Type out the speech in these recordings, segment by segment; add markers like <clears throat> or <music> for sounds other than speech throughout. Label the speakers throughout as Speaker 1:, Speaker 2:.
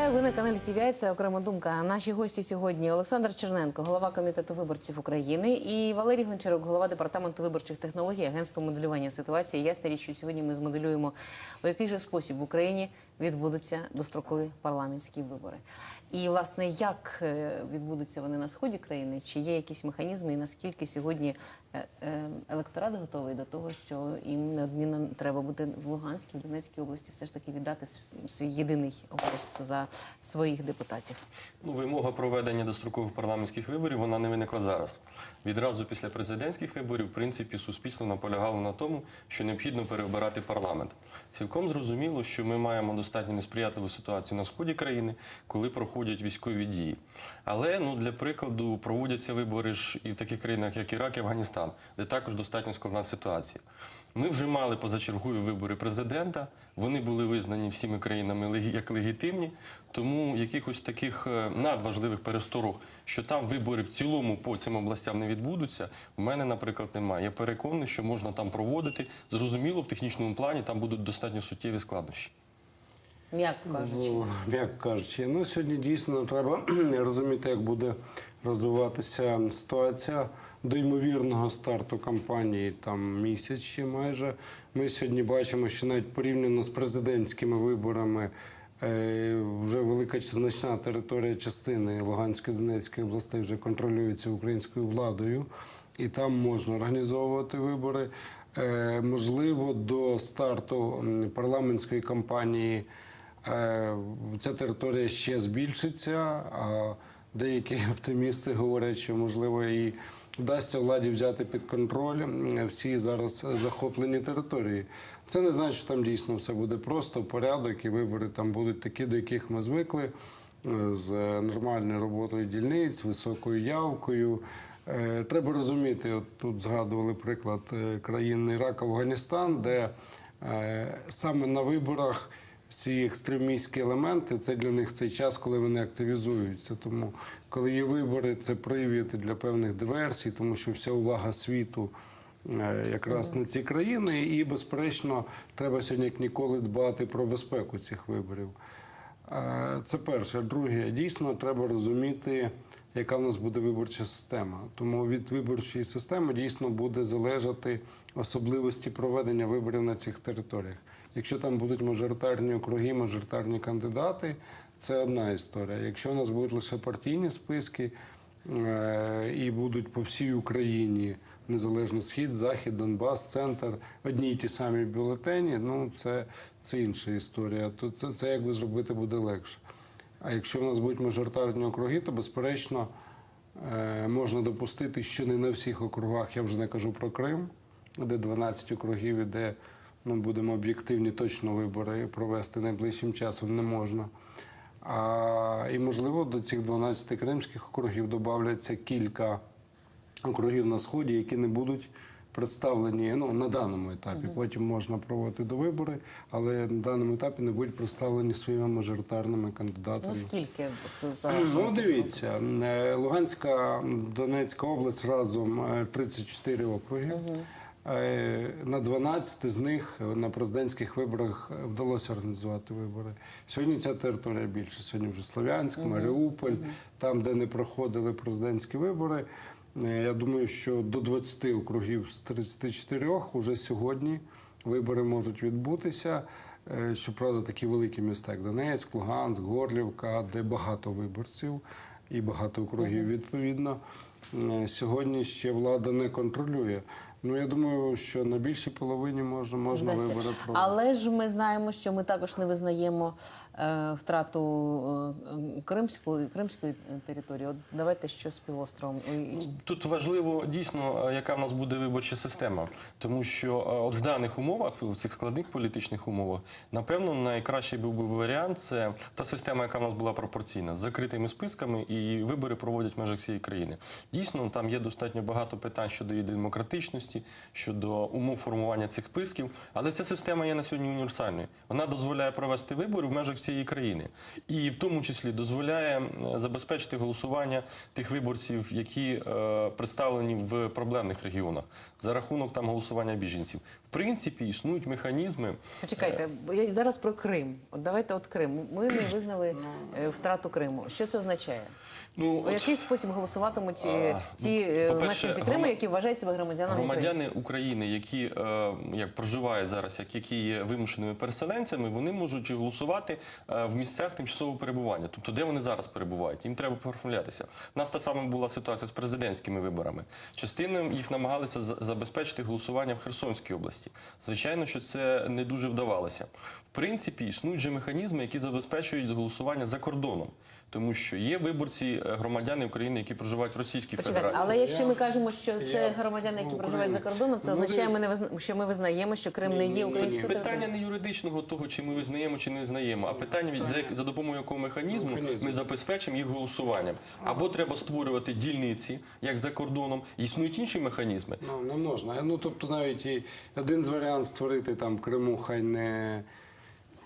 Speaker 1: Вітаю, ви на каналі TVI, Це окрема думка. Наші гості сьогодні Олександр Черненко, голова комітету виборців України, і Валерій Гончарук, голова департаменту виборчих технологій, агентства моделювання ситуації. Ясна річ, що сьогодні ми змоделюємо, у який же спосіб в Україні відбудуться дострокові парламентські вибори. І власне, як е, відбудуться вони на сході країни? Чи є якісь механізми, і наскільки сьогодні е, е, електорат готовий до того, що їм неодмінно треба буде в Луганській, в Донецькій області все ж таки віддати свій єдиний голос за своїх депутатів?
Speaker 2: Ну, вимога проведення дострокових парламентських виборів вона не виникла зараз. Відразу після президентських виборів, в принципі, суспільство наполягало на тому, що необхідно переобирати парламент. Цілком зрозуміло, що ми маємо достатньо несприятливу ситуацію на сході країни, коли проходять військові дії. Але ну для прикладу проводяться вибори ж і в таких країнах, як Ірак і Афганістан, де також достатньо складна ситуація. Ми вже мали позачергові вибори президента. Вони були визнані всіми країнами як легітимні. Тому якихось таких е, надважливих пересторог, що там вибори в цілому по цим областям не відбудуться, в мене, наприклад, немає. Я переконаний, що можна там проводити. Зрозуміло, в технічному плані там будуть достатньо суттєві складнощі.
Speaker 1: М'яко кажучи.
Speaker 3: Ну, М'яко кажучи, ну сьогодні дійсно треба <clears throat> розуміти, як буде розвиватися ситуація до ймовірного старту кампанії там місяць ще майже. Ми сьогодні бачимо, що навіть порівняно з президентськими виборами. е, Вже велика чи значна територія частини Луганської Донецької областей вже контролюється українською владою, і там можна організовувати вибори. Е, Можливо, до старту парламентської кампанії Е, Ця територія ще збільшиться, а деякі <laughs> оптимісти говорять, що можливо і вдасться владі взяти під контроль всі зараз захоплені території. Це не значить, що там дійсно все буде просто порядок, і вибори там будуть такі, до яких ми звикли, е, з нормальною роботою дільниць, високою явкою. Е, Треба розуміти, от тут згадували приклад е, країн Ірак, Афганістан, де саме на виборах всі екстремістські елементи це для них цей час, коли вони активізуються. Тому, коли є вибори, це привід для певних диверсій, тому що вся увага світу е, якраз на ці країни, і безперечно, треба сьогодні як ніколи дбати про безпеку цих виборів. Е, Це перше. Друге, дійсно треба розуміти, яка в нас буде виборча система. Тому від виборчої системи дійсно буде залежати особливості проведення виборів на цих територіях. Якщо там будуть мажоритарні округи, мажоритарні кандидати, це одна історія. Якщо у нас будуть лише партійні списки е, і будуть по всій Україні незалежно схід, захід, Донбас, центр, одні й ті самі бюлетені, ну це, це інша історія. То це, це якби зробити буде легше. А якщо в нас будуть мажоритарні округи, то безперечно е, можна допустити, що не на всіх округах, я вже не кажу про Крим, де 12 округів, і де ну, будемо об'єктивні точно вибори провести найближчим часом не можна. А, і можливо до цих 12 кримських округів додавляться кілька округів на сході, які не будуть представлені ну, на даному етапі. Потім можна проводити до вибори, але на даному етапі не будуть представлені своїми мажоритарними кандидатами.
Speaker 1: Ну скільки <clears throat>
Speaker 3: Ну, дивіться, е, Луганська, Донецька область разом е, 34 округи. Е, На 12 з них на президентських виборах вдалося організувати вибори. Сьогодні ця територія більше. Сьогодні вже Слов'янськ, Маріуполь, там, де не проходили президентські вибори. Е, Я думаю, що до 20 округів з 34 уже сьогодні вибори можуть відбутися. Е, Щоправда, такі великі міста, як Донецьк, Луганськ, Горлівка, де багато виборців і багато округів відповідно. Е, Сьогодні ще влада не контролює. Ну я думаю, що на більшій половині можна, можна
Speaker 1: Вдасться.
Speaker 3: вибори проводити.
Speaker 1: Але ж ми знаємо, що ми також не визнаємо втрату е, е, кримської кримської території. От давайте що з півостровом.
Speaker 2: Тут важливо дійсно, е, яка в нас буде виборча система, тому що е, от в даних умовах, в цих складних політичних умовах, напевно, найкращий був би варіант це та система, яка в нас була пропорційна, з закритими списками, і вибори проводять в межах всієї країни. Дійсно, там є достатньо багато питань щодо її демократичності, щодо умов формування цих списків, але ця система є на сьогодні універсальною. Вона дозволяє провести вибори в межах всієї всієї країни, і в тому числі дозволяє е, забезпечити голосування тих виборців, які е, представлені в проблемних регіонах за рахунок там голосування біженців. В принципі, існують механізми.
Speaker 1: Чекайте, бо я зараз про Крим. От давайте от Крим. Ми не визнали е, втрату Криму. Що це означає?
Speaker 2: Ну
Speaker 1: У який спосіб голосуватимуть е,
Speaker 2: А,
Speaker 1: ті
Speaker 2: ну,
Speaker 1: е, мешканці Криму, які вважають себе громадянами?
Speaker 2: Громадяни України, які е, як проживають зараз, як які є вимушеними переселенцями, вони можуть голосувати е, в місцях тимчасового перебування. Тобто, де вони зараз перебувають, їм треба проформлятися. У нас та сама була ситуація з президентськими виборами. Частину їх намагалися забезпечити голосування в Херсонській області. Звичайно, що це не дуже вдавалося. В принципі, існують же механізми, які забезпечують голосування за кордоном. Тому що є виборці е, громадяни України, які проживають в Російській
Speaker 1: Почекайте,
Speaker 2: Федерації.
Speaker 1: але якщо
Speaker 3: Я-
Speaker 1: ми кажемо, що це
Speaker 3: я-
Speaker 1: громадяни, які
Speaker 3: ну,
Speaker 1: проживають за кордоном, це
Speaker 3: Ну,
Speaker 1: означає, ми не визна- що ми визнаємо, що Крим не є українською
Speaker 2: Питання не юридичного того, чи ми визнаємо, чи не визнаємо, а питання від- за, за допомогою якого механізму
Speaker 3: Механізм.
Speaker 2: ми забезпечимо їх голосуванням. Або треба створювати дільниці, як за кордоном. Існують інші механізми.
Speaker 3: Ну, не можна. Ну, тобто навіть і один з варіантів створити там в Криму хай не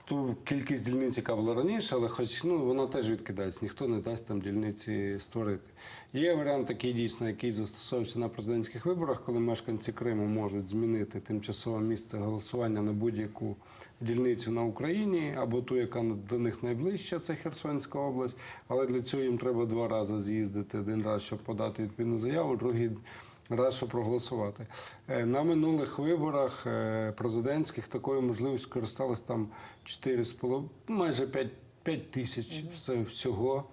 Speaker 3: ту кількість дільниць, яка була раніше, але хоч ну, вона теж відкидається, ніхто не дасть там дільниці створити. Є варіант такий дійсно, який застосовувався на президентських виборах, коли мешканці Криму можуть змінити тимчасове місце голосування на будь-яку дільницю на Україні або ту, яка до них найближча, це Херсонська область. Але для цього їм треба два рази з'їздити. Один раз, щоб подати відповідну заяву, другий раз, щоб проголосувати. Е, На минулих виборах е, президентських такою можливістю користалось там 4,5, майже 5, 5 тисяч все, всього.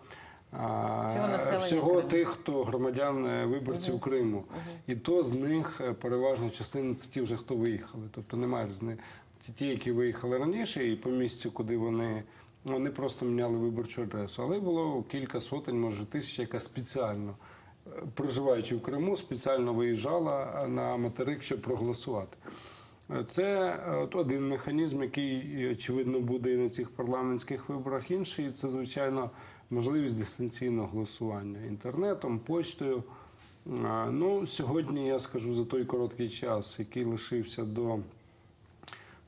Speaker 1: Всього
Speaker 3: всього тих, хто громадян е, виборців Криму. І то з них переважна частина це ті вже, хто виїхали. Тобто немає різни. Ті, ті, які виїхали раніше, і по місцю, куди вони. Вони просто міняли виборчу адресу, але було кілька сотень, може тисяч, яка спеціально, проживаючи в Криму, спеціально виїжджала на материк, щоб проголосувати. Це от один механізм, який, очевидно, буде і на цих парламентських виборах. Інший це, звичайно, можливість дистанційного голосування інтернетом, почтою. Ну, сьогодні я скажу за той короткий час, який лишився до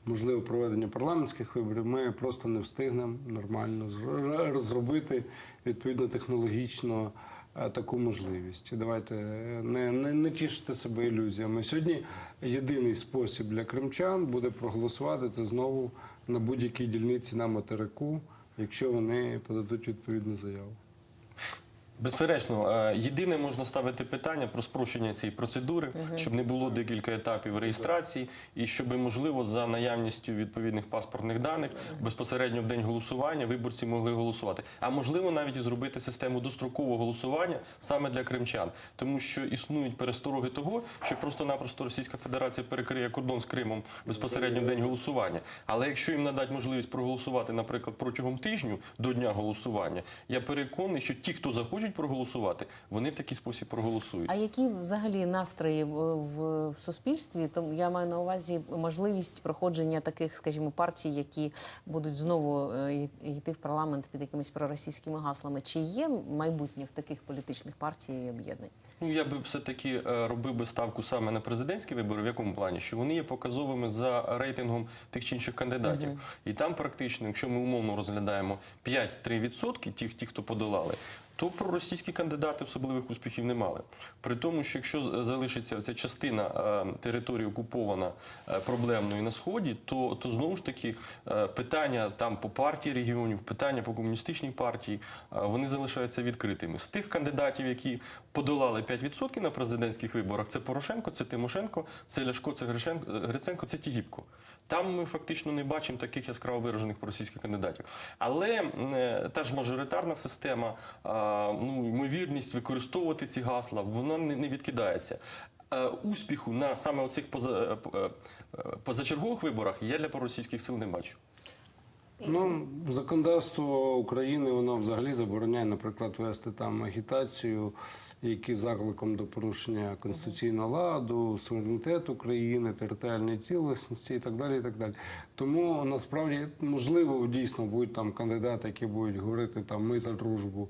Speaker 3: можливо проведення парламентських виборів, ми просто не встигнемо нормально зро- розробити відповідно технологічно таку можливість. Давайте е, не, не, не тішити себе ілюзіями. Сьогодні єдиний спосіб для кримчан буде проголосувати це знову на будь-якій дільниці на материку, якщо вони подадуть відповідну заяву.
Speaker 2: Безперечно, е, єдине можна ставити питання про спрощення цієї процедури, щоб не було декілька етапів реєстрації, і щоб, можливо, за наявністю відповідних паспортних даних безпосередньо в день голосування виборці могли голосувати. А можливо, навіть і зробити систему дострокового голосування саме для кримчан, тому що існують перестороги того, що просто-напросто Російська Федерація перекриє кордон з Кримом безпосередньо в день голосування. Але якщо їм надати можливість проголосувати, наприклад, протягом тижню до дня голосування, я переконаний, що ті, хто захочуть проголосувати, вони в такий спосіб проголосують.
Speaker 1: А які взагалі настрої в, в, суспільстві? Тому я маю на увазі можливість проходження таких, скажімо, партій, які будуть знову е, йти в парламент під якимись проросійськими гаслами. Чи є майбутнє в таких політичних партій і об'єднань?
Speaker 2: Ну я би все-таки е, робив би ставку саме на президентські вибори. В якому плані? Що вони є показовими за рейтингом тих чи інших кандидатів. І там практично, якщо ми умовно розглядаємо 5-3% тих, ті, хто подолали. То проросійські кандидати особливих успіхів не мали. При тому, що якщо залишиться ця частина е, території окупована е, проблемною на сході, то, то знову ж таки е, питання там по партії регіонів, питання по комуністичній партії, вони залишаються відкритими. З тих кандидатів, які подолали 5% на президентських виборах, це Порошенко, це Тимошенко, це Ляшко, це Гриценко, це Тігіпко. Там ми фактично не бачимо таких яскраво виражених проросійських кандидатів. Але е, та ж мажоритарна система, ну, ймовірність використовувати ці гасла, вона не, відкидається. Успіху на саме оцих поза, е, е, позачергових виборах я для проросійських сил не бачу.
Speaker 3: Ну, законодавство України воно взагалі забороняє, наприклад, вести там агітацію, які закликом до порушення конституційного ладу, суверенітету України, територіальної цілісності і так далі. І так далі. Тому насправді можливо дійсно будуть там кандидати, які будуть говорити там ми за дружбу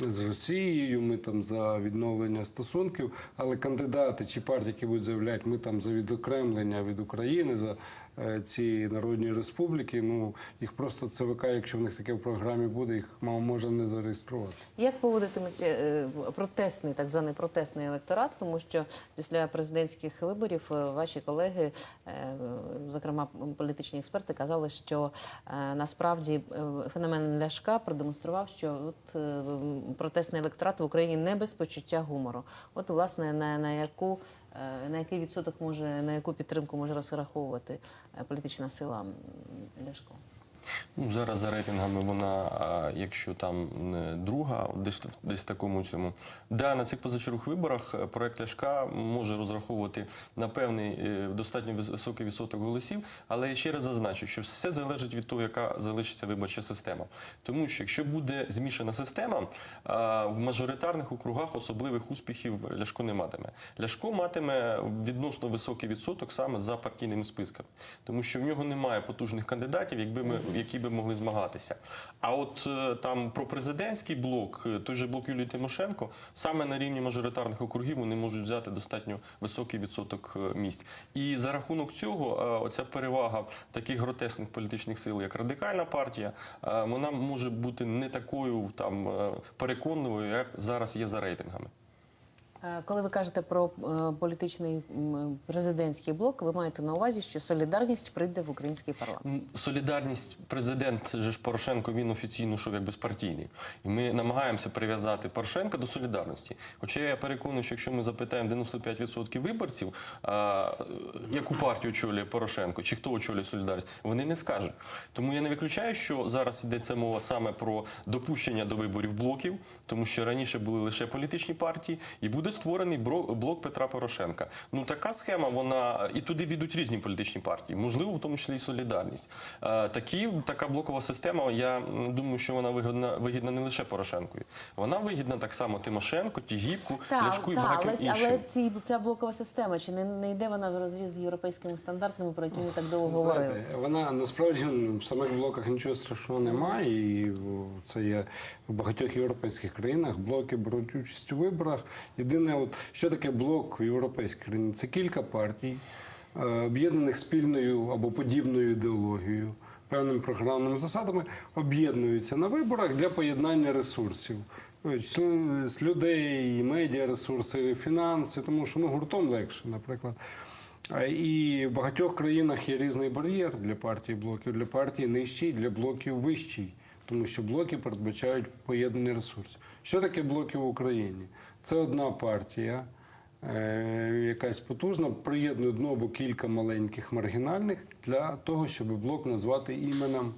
Speaker 3: з Росією, ми там за відновлення стосунків, але кандидати чи партії, які будуть заявляти, ми там за відокремлення від України, за е, ці народні республіки, ну їх просто ЦВК, якщо в них таке в програмі буде, їх мав може не зареєструвати.
Speaker 1: Як поводитиметься е, протестний, так званий протестний електорат, тому що після президентських виборів е, ваші колеги, зокрема політичні експерти, казали, що насправді феномен Ляшка продемонстрував, що от протестний електорат в Україні не без почуття гумору. От власне на, на яку на який відсоток може на яку підтримку може розраховувати е, політична сила Ляшко?
Speaker 2: Ну, зараз за рейтингами вона, якщо там не друга, десь, десь такому цьому. Да, на цих позачергових виборах е, проект Ляшка може розраховувати на певний е, достатньо високий відсоток голосів, але я ще раз зазначу, що все залежить від того, яка залишиться виборча система. Тому що якщо буде змішана система, в мажоритарних округах особливих успіхів Ляшко не матиме. Ляшко матиме відносно високий відсоток саме за партійними списками, тому що в нього немає потужних кандидатів, якби ми які би могли змагатися. А от е, там про президентський блок, е, той же блок Юлії Тимошенко, саме на рівні мажоритарних округів вони можуть взяти достатньо високий відсоток е, місць. І за рахунок цього, оця перевага таких гротесних політичних сил, як радикальна партія, вона може бути не такою там переконливою, як зараз є за рейтингами.
Speaker 1: Е, Коли ви кажете про е, політичний президентський блок, ви маєте на увазі, що солідарність прийде в український парламент.
Speaker 2: Солідарність президент же Порошенко він офіційно йшов як безпартійний. І ми намагаємося прив'язати Порошенка до солідарності. Хоча я переконаний, що якщо ми запитаємо 95% виборців, а, яку партію очолює Порошенко, чи хто очолює солідарність, вони не скажуть. Тому я не виключаю, що зараз йдеться мова саме про допущення до виборів блоків, тому що раніше були лише політичні партії, і буде створений блок Петра Порошенка. Ну така схема, вона і туди війдуть різні політичні партії, можливо, в тому числі і солідарність. Е, Такі така блокова система. Я думаю, що вона вигідна вигідна не лише Порошенкові. Вона вигідна так само Тимошенко, Тігіпку, Ляшку і багатьом
Speaker 1: але,
Speaker 2: іншим.
Speaker 1: але ці, ця блокова система, чи не, не йде вона в розріз з європейськими стандартами, про які ми так довго говорили?
Speaker 3: Вона насправді в самих блоках нічого страшного немає, і це є в багатьох європейських країнах. Блоки беруть участь у виборах. Єдине, от що таке блок в європейській країні? Це кілька партій, е, об'єднаних спільною або подібною ідеологією, певними програмними засадами, об'єднуються на виборах для поєднання ресурсів. З людей, медіа ресурси, фінанси, тому що ну, гуртом легше, наприклад. І в багатьох країнах є різний бар'єр для партій блоків. Для партій нижчий, для блоків вищий, тому що блоки передбачають поєднання ресурсів. Що таке блоки в Україні? Це одна партія, е, якась потужна, приєднує одну або кілька маленьких маргінальних для того, щоб блок назвати іменем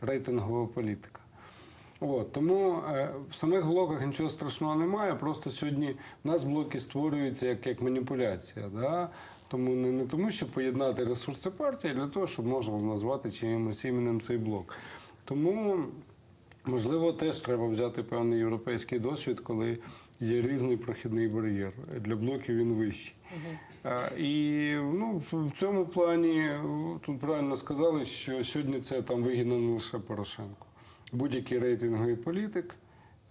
Speaker 3: рейтингового політика. От, тому е, в самих блоках нічого страшного немає. Просто сьогодні в нас блоки створюються як, як маніпуляція. Да? Тому не, не тому, щоб поєднати ресурси партії, а для того, щоб можна було назвати чиїмось іменем цей блок. Тому, можливо, теж треба взяти певний європейський досвід, коли є різний прохідний бар'єр. Для блоків він вищий. А, І ну, в- цьому плані тут правильно сказали, що сьогодні це там вигідно не лише Порошенку. Будь-який рейтинговий політик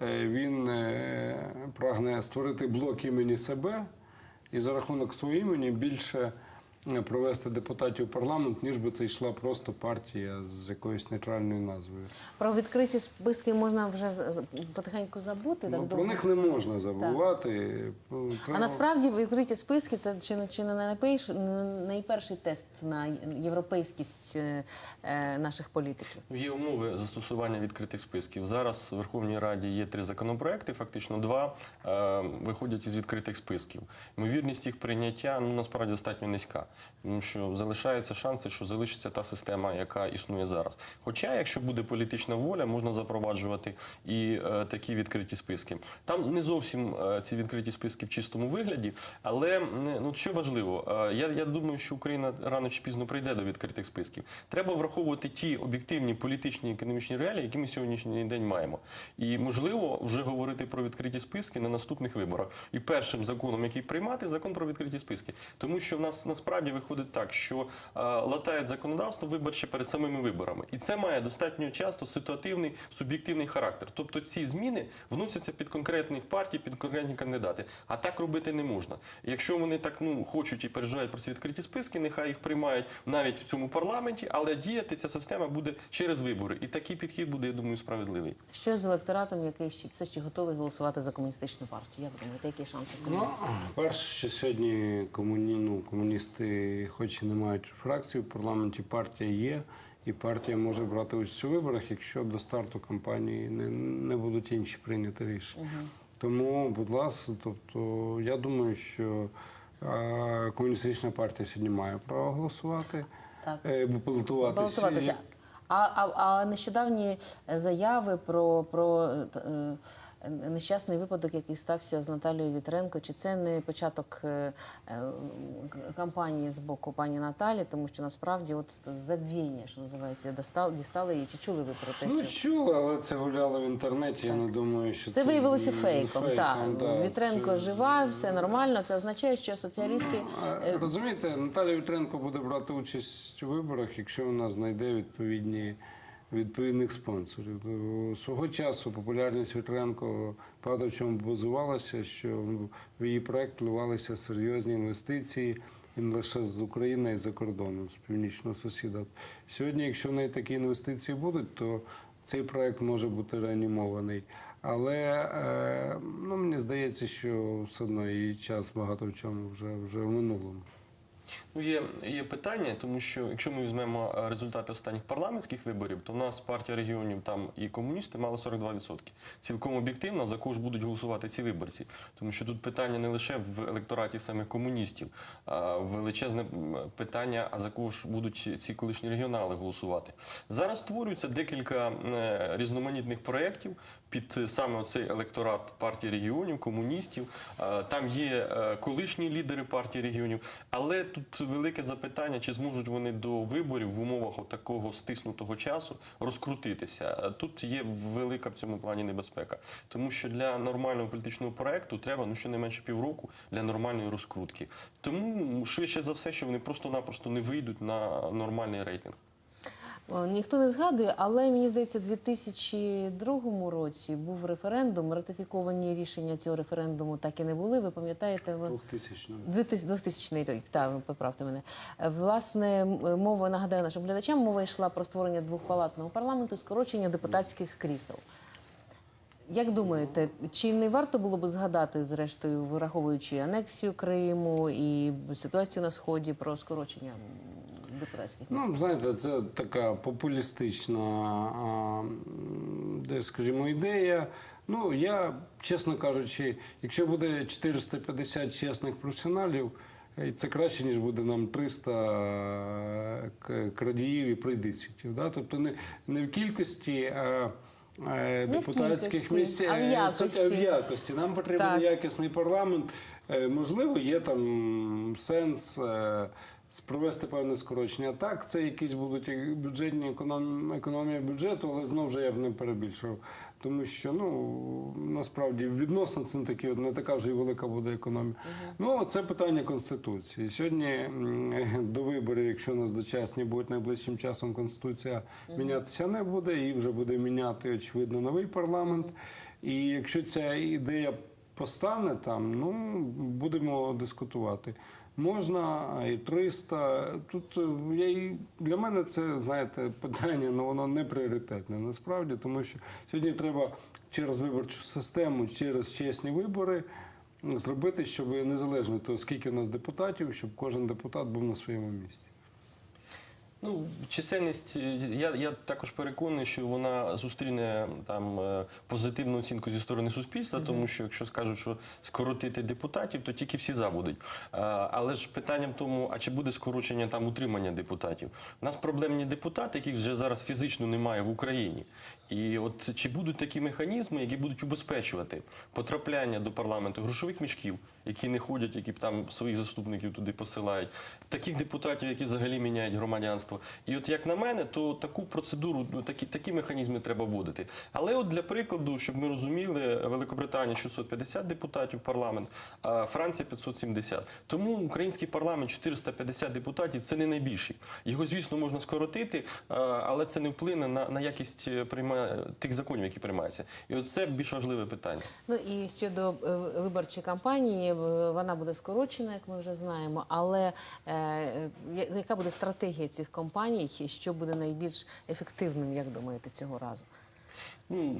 Speaker 3: е, він е, прагне створити блок імені себе і за рахунок свого імені більше е, провести депутатів в парламент, ніж би це йшла просто партія з якоюсь нейтральною назвою.
Speaker 1: Про відкриті списки можна вже потихеньку забути.
Speaker 3: Ну,
Speaker 1: так
Speaker 3: про
Speaker 1: довго?
Speaker 3: них не можна забувати. Ну,
Speaker 1: А насправді відкриті списки це чи, не- чи не найперший, найперший тест на європейськість е, е, наших політиків.
Speaker 2: Є умови застосування відкритих списків. Зараз в Верховній Раді є три законопроекти, фактично два е, виходять із відкритих списків. Ймовірність їх прийняття ну насправді достатньо низька, тому що залишаються шанси, що залишиться та система, яка існує зараз. Хоча, якщо буде політична воля, можна запроваджувати і е, такі відкриті списки. Там не зовсім е, ці відкриті списки в чистому вигляді, але ну що важливо, е, я, я думаю, що Україна рано чи пізно прийде до відкритих списків. Треба враховувати ті об'єктивні політичні і економічні реалії, які ми сьогоднішній день маємо. І можливо вже говорити про відкриті списки на наступних виборах. І першим законом, який приймати, закон про відкриті списки, тому що в нас насправді. Насправді виходить так, що е, латають законодавство виборче перед самими виборами, і це має достатньо часто ситуативний суб'єктивний характер. Тобто ці зміни вносяться під конкретних партій, під конкретні кандидати. А так робити не можна. Якщо вони так ну хочуть і переживають про ці відкриті списки, нехай їх приймають навіть в цьому парламенті, але діяти ця система буде через вибори. І такий підхід буде, я думаю, справедливий.
Speaker 1: Що з електоратом, який ще все ще готовий голосувати за комуністичну партію? Як думаєте, які шанси в
Speaker 3: Ну,
Speaker 1: комуністів?
Speaker 3: перше, що сьогодні комуні, ну, комуністи, хоч і не мають фракції в парламенті, партія є, і партія може брати участь у виборах, якщо до старту кампанії не, не будуть інші прийняті рішення. Тому, будь ласка, тобто, я думаю, що е, комуністична партія сьогодні має право голосувати,
Speaker 1: Так.
Speaker 3: е, балотуватися.
Speaker 1: А, а, а нещодавні заяви про, про е, нещасний випадок, який стався з Наталією Вітренко, чи це не початок е, е, кампанії з боку пані Наталі, тому що насправді от забвіння, що називається, дістали її. Чи чули ви про те,
Speaker 3: Ну,
Speaker 1: що
Speaker 3: чули, але це гуляло в інтернеті. Я не думаю, що це,
Speaker 1: це виявилося
Speaker 3: м,
Speaker 1: фейком? так,
Speaker 3: да,
Speaker 1: Вітренко
Speaker 3: це-
Speaker 1: жива, все нормально. Це означає, що соціалісти.
Speaker 3: Розумієте, Наталя Вітренко буде брати участь у виборах, якщо вона знайде відповідні. Відповідних спонсорів Е, свого часу популярність Вітренко правда в чому базувалася, що в її проект вливалися серйозні інвестиції і не лише з України, й за кордоном, з північного сусіда. Сьогодні, якщо в неї такі інвестиції будуть, то цей проект може бути реанімований. Але е, ну, мені здається, що все одно її час багато в чому вже, вже в минулому.
Speaker 2: Ну, є, є питання, тому що якщо ми візьмемо е, результати останніх парламентських виборів, то в нас партія регіонів там і комуністи мали 42%. Цілком об'єктивно за кого ж будуть голосувати ці виборці. Тому що тут питання не лише в електораті самих комуністів, а величезне питання, а за кого ж будуть ці колишні регіонали голосувати. Зараз створюється декілька е, різноманітних проєктів під е, саме оцей електорат партії регіонів, комуністів. Там є колишні лідери партії регіонів, але тут велике запитання, чи зможуть вони до виборів в умовах такого стиснутого часу розкрутитися. Тут є велика в цьому плані небезпека, тому що для нормального політичного проекту треба ну щонайменше півроку для нормальної розкрутки. Тому швидше за все, що вони просто-напросто не вийдуть на нормальний рейтинг.
Speaker 1: О, Ніхто не згадує, але мені здається, у 2002 році був референдум. Ратифіковані рішення цього референдуму так і не були. Ви пам'ятаєте? ви-
Speaker 3: 2000
Speaker 1: 2000 2000 рік, так, ви поправте мене. Е, Власне, мова нагадаю нашим глядачам, мова йшла про створення двохпалатного парламенту, скорочення депутатських крісел. Як думаєте, чи не варто було би згадати, зрештою, враховуючи анексію Криму і ситуацію на сході про скорочення депутатських місць?
Speaker 3: Ну, знаєте, це така популістична, скажімо, ідея. Ну, я, чесно кажучи, якщо буде 450 чесних професіоналів, е, це краще, ніж буде нам 300 крадіїв і пройдисвітів. Да? Тобто не, не в кількості. А, е, депутатських місць,
Speaker 1: а в
Speaker 3: е,
Speaker 1: якості.
Speaker 3: а в якості. Нам потрібен
Speaker 1: Так.
Speaker 3: якісний парламент. Е, Можливо, є там сенс е, провести певне скорочення. Так, це якісь будуть бюджетні економ... економія бюджету, але знову ж я б не перебільшував. Тому що ну насправді відносно це не такі, не така вже і велика буде економія. Ну це питання конституції. Сьогодні до виборів, якщо нас дочасні будуть найближчим часом, конституція мінятися не буде, її вже буде міняти очевидно новий парламент. І якщо ця ідея постане там, ну будемо дискутувати. Можна і 300. Тут е, я для мене це знаєте питання, але воно не пріоритетне насправді, тому що сьогодні треба через виборчу систему, через чесні вибори зробити, щоб незалежно того, скільки у нас депутатів, щоб кожен депутат був на своєму місці.
Speaker 2: Ну, чисельність, е, я, я також переконаний, що вона зустріне там е, позитивну оцінку зі сторони суспільства, тому що якщо скажуть, що скоротити депутатів, то тільки всі забудуть. А, але ж питання в тому, а чи буде скорочення там утримання депутатів? У нас проблемні депутати, яких вже зараз фізично немає в Україні. І от чи будуть такі механізми, які будуть убезпечувати потрапляння до парламенту грошових мішків? Які не ходять, які там своїх заступників туди посилають, таких депутатів, які взагалі міняють громадянство. І от як на мене, то таку процедуру, ну, такі, такі механізми треба вводити. Але от для прикладу, щоб ми розуміли, Великобританія 650 депутатів парламент, а Франція 570. Тому український парламент 450 депутатів це не найбільший. Його, звісно, можна скоротити, але це не вплине на, на якість е, прийма... тих законів, які приймаються. І от це більш важливе питання.
Speaker 1: Ну і щодо е, виборчої кампанії, в- вона буде скорочена, як ми вже знаємо. Але е, е, яка буде стратегія цих кампаній? Що буде найбільш ефективним, як думаєте, цього разу?
Speaker 2: Ну,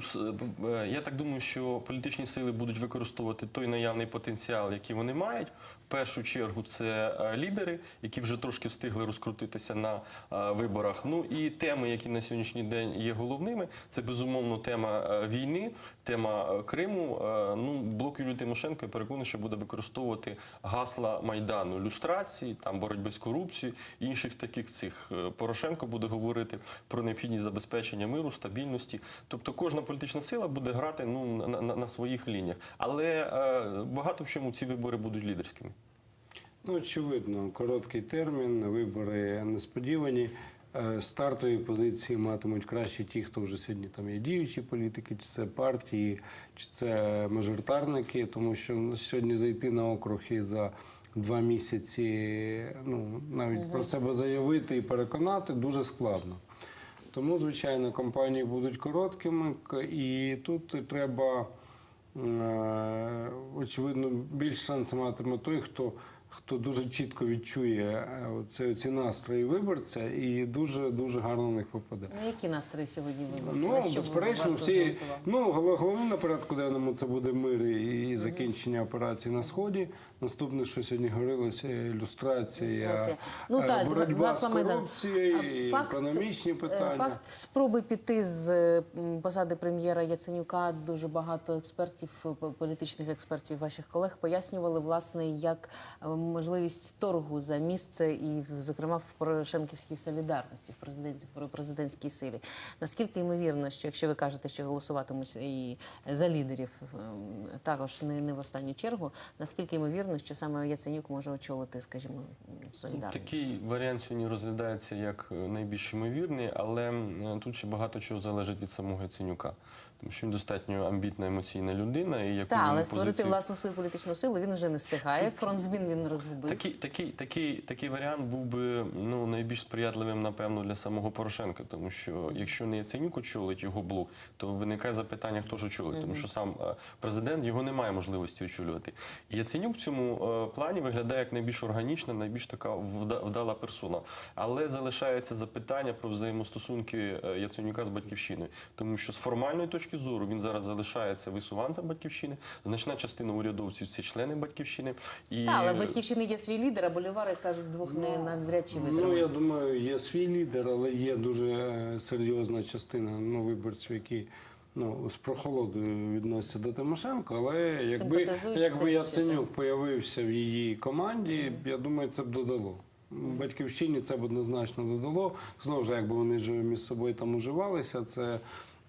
Speaker 2: е, я так думаю, що політичні сили будуть використовувати той наявний потенціал, який вони мають. Першу чергу це е, лідери, які вже трошки встигли розкрутитися на е, виборах. Ну і теми, які на сьогоднішній день є головними, це безумовно тема е, війни, тема Криму. Ну, блок Юлії Тимошенко я переконаний, що буде використовувати гасла майдану, люстрації, там боротьби з корупцією, інших таких цих. Порошенко буде говорити про необхідність забезпечення миру, стабільності. Тобто кожна політична сила буде грати ну на, на, на своїх лініях. Але е, багато в чому ці вибори будуть лідерськими.
Speaker 3: Ну, очевидно, короткий термін, вибори несподівані. Е, Стартові позиції матимуть краще ті, хто вже сьогодні там є діючі політики, чи це партії, чи це мажоритарники, тому що сьогодні зайти на округ і за два місяці ну, навіть про себе заявити і переконати дуже складно. Тому, звичайно, кампанії будуть короткими, і тут треба, е, очевидно, більш шанси матиме той, хто, хто дуже чітко відчує е, оце- ці настрої виборця і дуже дуже гарно в них попаде.
Speaker 1: Ну, які настрої сьогодні виборці?
Speaker 3: Ну, безперечно, всі ну голо- головне на порядку денному це буде мир і, і закінчення операції на сході. Наступне, що сьогодні говорилося, ілюстрація,
Speaker 1: Ілюстрація. Ну,
Speaker 3: е,
Speaker 1: так,
Speaker 3: боротьба з корупцією,
Speaker 1: Факт-
Speaker 3: економічні
Speaker 1: Е,
Speaker 3: питання.
Speaker 1: Факт спроби піти з е, посади прем'єра Яценюка дуже багато експертів, е, політичних експертів, ваших колег пояснювали власне як е, можливість торгу за місце, і зокрема в Порошенківській солідарності, в президенті про президентській силі. Наскільки ймовірно, що якщо ви кажете, що голосуватимуть і за лідерів е, також не, не в останню чергу, наскільки ймовірно, що саме Яценюк може очолити, скажімо, солідарність?
Speaker 2: Такий варіант сьогодні розглядається як е, найбільш ймовірний, але тут ще багато чого залежить від самого Яценюка. Тому що він достатньо амбітна емоційна людина, і яку
Speaker 1: Так, але
Speaker 2: він
Speaker 1: створити
Speaker 2: позицію...
Speaker 1: власну свою політичну силу він вже не встигає. Фронт змін він розгубив.
Speaker 2: Такий, такий, такий, такий варіант був би ну, найбільш сприятливим, напевно, для самого Порошенка, тому що якщо не Яценюк очолить його блок, то виникає запитання, хто ж очолить, тому що сам е, президент його не має можливості очолювати. І Яценюк в цьому е, плані виглядає як найбільш органічна, найбільш така вда- вдала персона. Але залишається запитання про взаємостосунки е, Яценюка з батьківщиною, тому що з формальної точки зору він зараз залишається висуванцем батьківщини. Значна частина урядовців це члени батьківщини. І
Speaker 1: але в батьківщини є свій лідер, а болівари кажуть, двох не навряд чи
Speaker 3: Ну, я думаю, є свій лідер, але є дуже е, серйозна частина ну, виборців, які ну, з прохолодою відносяться до Тимошенко. Але якби, якби Яценюк появився в її команді, я думаю, це б додало. Батьківщині це б однозначно додало. Знову ж, якби вони ж між собою там уживалися, це.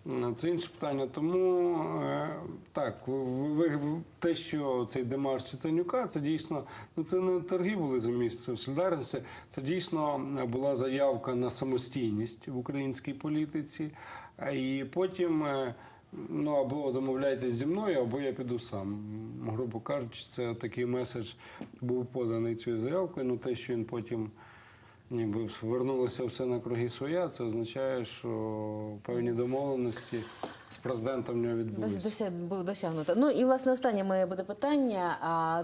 Speaker 3: М, Це інше питання. Тому е, так, ви, те, що цей демарш Чеценюка, це дійсно ну це не торги були за місце в солідарності. Це дійсно була заявка на самостійність в українській політиці. І потім е, ну або домовляйтесь зі мною, або я піду сам. Грубо кажучи, це такий меседж був поданий цією заявкою. Ну те, що він потім. Ніби вернулося все на круги своя, це означає, що певні домовленості з президентом в нього відбулися.
Speaker 1: дося- було досягнуто. Ну і власне останнє моє буде питання. А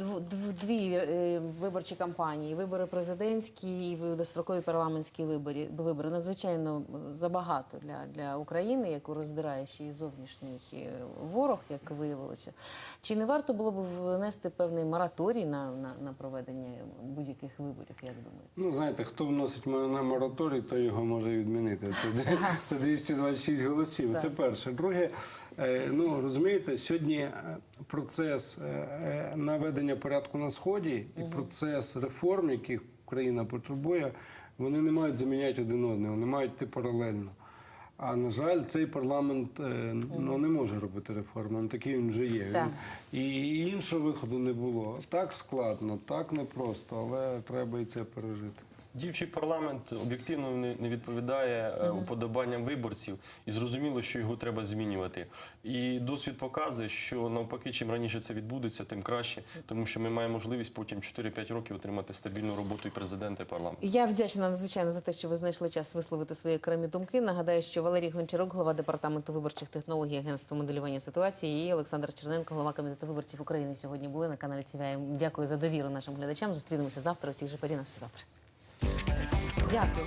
Speaker 1: дв- дві е, виборчі кампанії: вибори президентські і ви- дострокові парламентські вибори. Вибори надзвичайно забагато для, для України, яку роздирає ще й зовнішній е, ворог, як виявилося. Чи не варто було б внести певний мораторій на, на, на проведення будь-яких виборів? Як думаєте?
Speaker 3: Ну, знаєте, хто вносить на мораторій, той його може відмінити. Це, <laughs> це 226 голосів. Це перше. Друге, е, ну розумієте, сьогодні е, процес е, наведення порядку на сході і процес реформ, яких Україна потребує, вони не мають заміняти один одного, вони мають йти паралельно. А на жаль, цей парламент ну, не може робити реформи. Такий він вже є. Він-
Speaker 1: Так.
Speaker 3: І іншого виходу не було. Так складно, так непросто, але треба і це пережити.
Speaker 2: Діючий парламент об'єктивно не, відповідає е, уподобанням виборців, і зрозуміло, що його треба змінювати. І досвід показує, що навпаки, чим раніше це відбудеться, тим краще, тому що ми маємо можливість потім 4-5 років отримати стабільну роботу і президента, і парламенту.
Speaker 1: Я вдячна надзвичайно за те, що ви знайшли час висловити свої окремі думки. Нагадаю, що Валерій Гончарук, голова департаменту виборчих технологій Агентства моделювання ситуації, і Олександр Черненко, голова комітету виборців України, сьогодні були на каналі ТВ. Дякую за довіру нашим глядачам. Зустрінемося завтра. У цій же порі на все добре. Дякую.